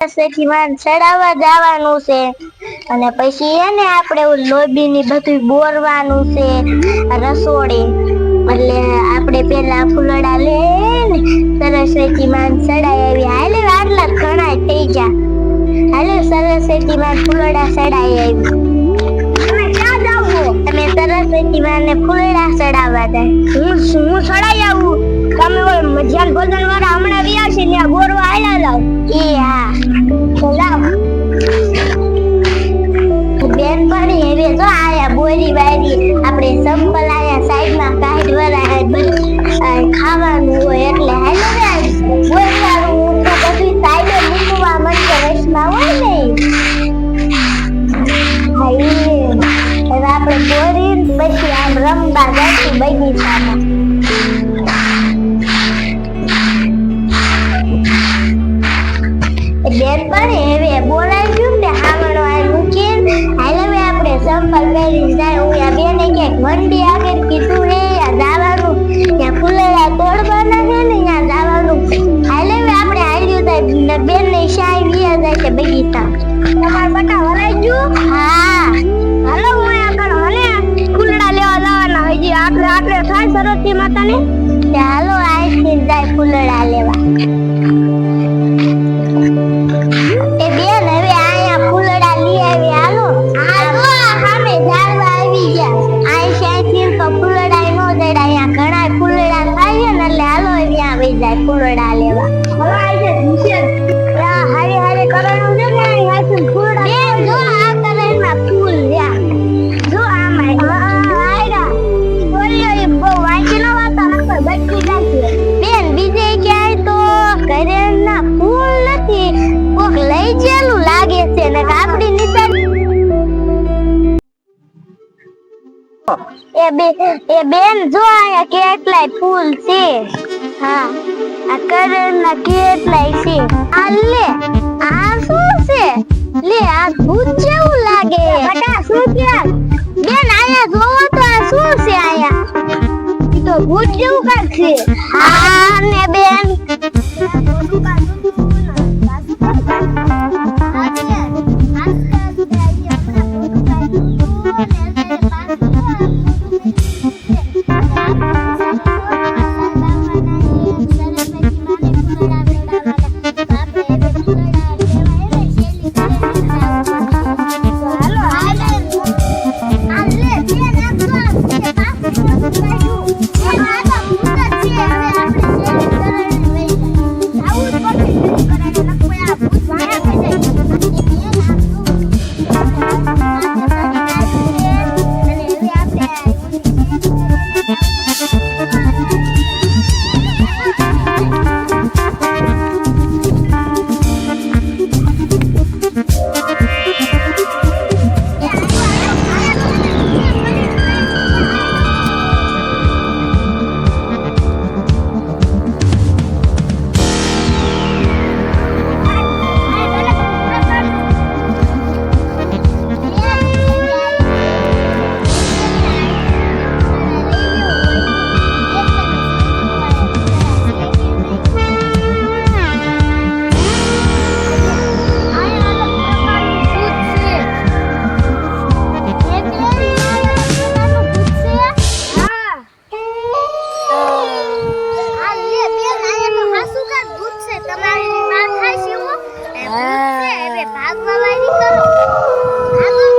સેઠીમાં ચડાવવા જવાનું છે. અને પછી એને આપણે લોબી ની બધું બોરવાનું છે, રસોડે. એટલે આપણે પેલા ફૂલડા લે ને સરસ્વતીમાં ચડાય આવી હાલે આટલા ઘણા થઈ ગયા. હાલે સરસ્વતીમાં ફૂલડા ચડાઈ આવી તમે સરસ્વતી માન ને ફૂલડા ચડાવવા જાય. હું હું ચડાઈ આવું? તમે મધ્યાહન ભોજન બોરી વારી આપણે સંપલ આયા સાઈડમાં કાઢવાના બધું ખાવાનું હોય એટલે હાલો ને સંપલ પહેરી જાય હું આ બેને ક્યાંક મંડી આગળ કીધું હે ત્યાં જવાનું ત્યાં ફૂલેલા તોડવાના છે ને ત્યાં જવાનું હાલ આપણે હાલ્યું થાય ને બેન ને શાય વિયા જાય છે બગીચા તમાર બટા વરાઈ ગયું હા હાલો હું આગળ હલે ફૂલડા લેવા જવાના હજી આટલે આટલે થાય સરસ્વતી માતાને હાલો આઈથી જાય ફૂલડા લેવા એ બે, એ બેન જો આયા કેટલાય ફૂલ છે. હા, આ કરણના કેટલાય છે. આ લે, આ શું છે? લે, આ ભૂત જેવું લાગે બટા, શું છે બેન આયા જોવો તો આ શું છે આયા તો ભૂત જેવું કાક છે. હા, ને બેન ભાગવા વાળી કરો.